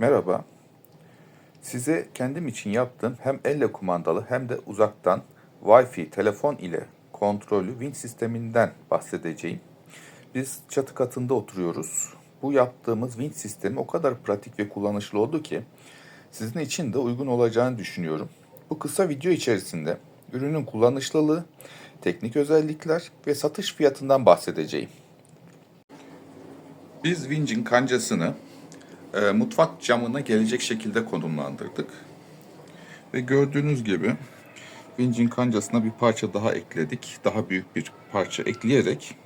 Merhaba. Size kendim için yaptığım hem elle kumandalı hem de uzaktan Wi-Fi telefon ile kontrollü Win sisteminden bahsedeceğim. Biz çatı katında oturuyoruz. Bu yaptığımız Win sistemi o kadar pratik ve kullanışlı oldu ki sizin için de uygun olacağını düşünüyorum. Bu kısa video içerisinde ürünün kullanışlılığı, teknik özellikler ve satış fiyatından bahsedeceğim. Biz Winch'in kancasını e, mutfak camına gelecek şekilde konumlandırdık. Ve gördüğünüz gibi vincin kancasına bir parça daha ekledik. Daha büyük bir parça ekleyerek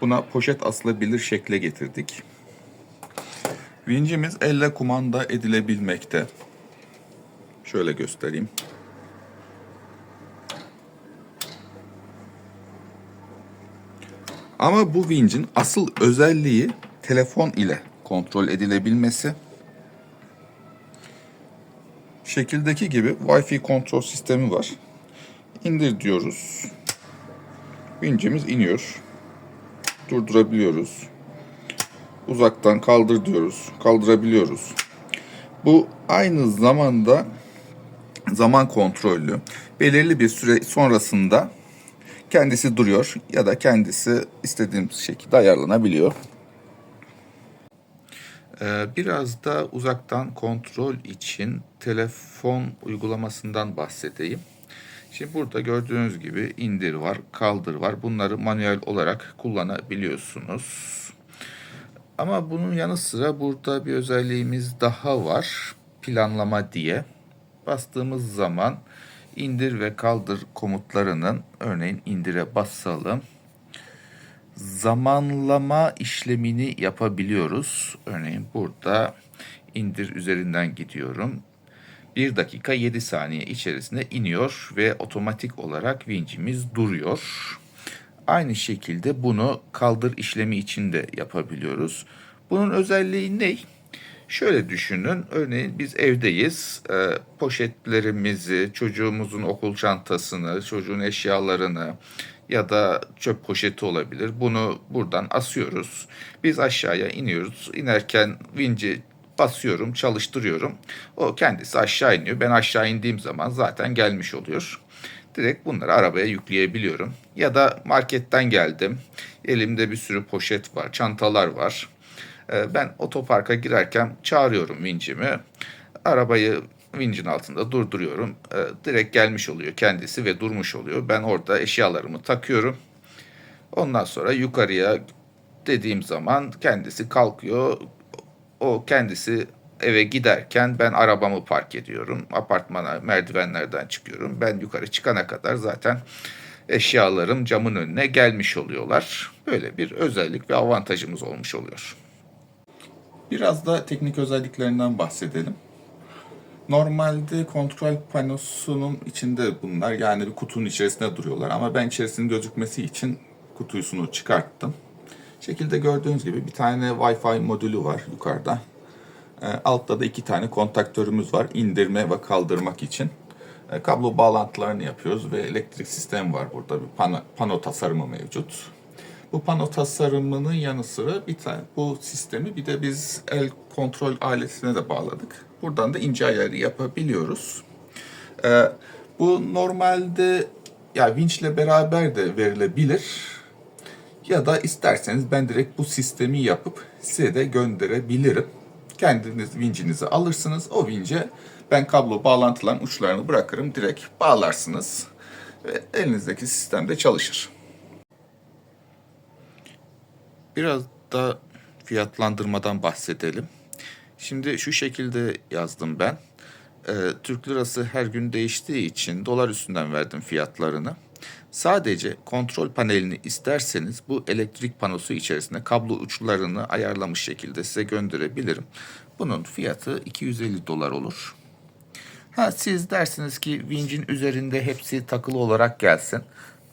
buna poşet asılabilir şekle getirdik. Vincimiz elle kumanda edilebilmekte. Şöyle göstereyim. Ama bu vincin asıl özelliği telefon ile kontrol edilebilmesi. Şekildeki gibi Wi-Fi kontrol sistemi var. İndir diyoruz. Vincimiz iniyor. Durdurabiliyoruz. Uzaktan kaldır diyoruz. Kaldırabiliyoruz. Bu aynı zamanda zaman kontrollü. Belirli bir süre sonrasında kendisi duruyor ya da kendisi istediğimiz şekilde ayarlanabiliyor. Ee, Biraz da uzaktan kontrol için telefon uygulamasından bahsedeyim. Şimdi burada gördüğünüz gibi indir var, kaldır var. Bunları manuel olarak kullanabiliyorsunuz. Ama bunun yanı sıra burada bir özelliğimiz daha var. Planlama diye. Bastığımız zaman indir ve kaldır komutlarının örneğin indire basalım zamanlama işlemini yapabiliyoruz. Örneğin burada indir üzerinden gidiyorum. 1 dakika 7 saniye içerisinde iniyor ve otomatik olarak vincimiz duruyor. Aynı şekilde bunu kaldır işlemi için de yapabiliyoruz. Bunun özelliği ne? Şöyle düşünün, örneğin biz evdeyiz, e, poşetlerimizi, çocuğumuzun okul çantasını, çocuğun eşyalarını ya da çöp poşeti olabilir. Bunu buradan asıyoruz. Biz aşağıya iniyoruz. İnerken vinci basıyorum, çalıştırıyorum. O kendisi aşağı iniyor. Ben aşağı indiğim zaman zaten gelmiş oluyor. Direkt bunları arabaya yükleyebiliyorum. Ya da marketten geldim. Elimde bir sürü poşet var, çantalar var. Ee, Ben otoparka girerken çağırıyorum vincimi. Arabayı vincin altında durduruyorum. Ee, Direkt gelmiş oluyor kendisi ve durmuş oluyor. Ben orada eşyalarımı takıyorum. Ondan sonra yukarıya dediğim zaman kendisi kalkıyor. O kendisi eve giderken ben arabamı park ediyorum. Apartmana merdivenlerden çıkıyorum. Ben yukarı çıkana kadar zaten eşyalarım camın önüne gelmiş oluyorlar. Böyle bir özellik ve avantajımız olmuş oluyor. Biraz da teknik özelliklerinden bahsedelim. Normalde kontrol panosunun içinde bunlar yani bir kutunun içerisinde duruyorlar ama ben içerisinin gözükmesi için kutuyusunu çıkarttım. Şekilde gördüğünüz gibi bir tane Wi-Fi modülü var yukarıda. E, altta da iki tane kontaktörümüz var indirme ve kaldırmak için. E, kablo bağlantılarını yapıyoruz ve elektrik sistemi var burada bir pano, pano tasarımı mevcut. Bu pano tasarımının yanı sıra bir tane bu sistemi bir de biz el kontrol aletine de bağladık. Buradan da ince ayarı yapabiliyoruz. Ee, bu normalde ya vinçle beraber de verilebilir. Ya da isterseniz ben direkt bu sistemi yapıp size de gönderebilirim. Kendiniz vincinizi alırsınız. O vince ben kablo bağlantıların uçlarını bırakırım. Direkt bağlarsınız. Ve elinizdeki sistemde çalışır. Biraz da fiyatlandırmadan bahsedelim. Şimdi şu şekilde yazdım ben. Ee, Türk lirası her gün değiştiği için dolar üstünden verdim fiyatlarını. Sadece kontrol panelini isterseniz bu elektrik panosu içerisinde kablo uçlarını ayarlamış şekilde size gönderebilirim. Bunun fiyatı 250 dolar olur. Ha siz dersiniz ki vincin üzerinde hepsi takılı olarak gelsin.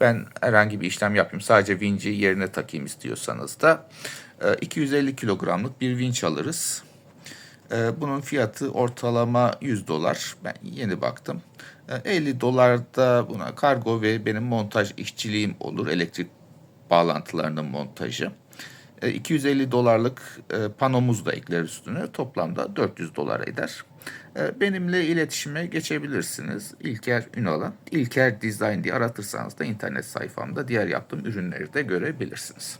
Ben herhangi bir işlem yapayım. Sadece vinci yerine takayım istiyorsanız da e, 250 kilogramlık bir vinç alırız. E, Bunun fiyatı ortalama 100 dolar. Ben yeni baktım. E, 50 dolar da buna kargo ve benim montaj işçiliğim olur. Elektrik bağlantılarının montajı. E, 250 dolarlık e, panomuz da ekler üstüne. Toplamda 400 dolar eder. E, Benimle iletişime geçebilirsiniz. İlker Ünal'a, İlker Design diye aratırsanız da internet sayfamda diğer yaptığım ürünleri de görebilirsiniz.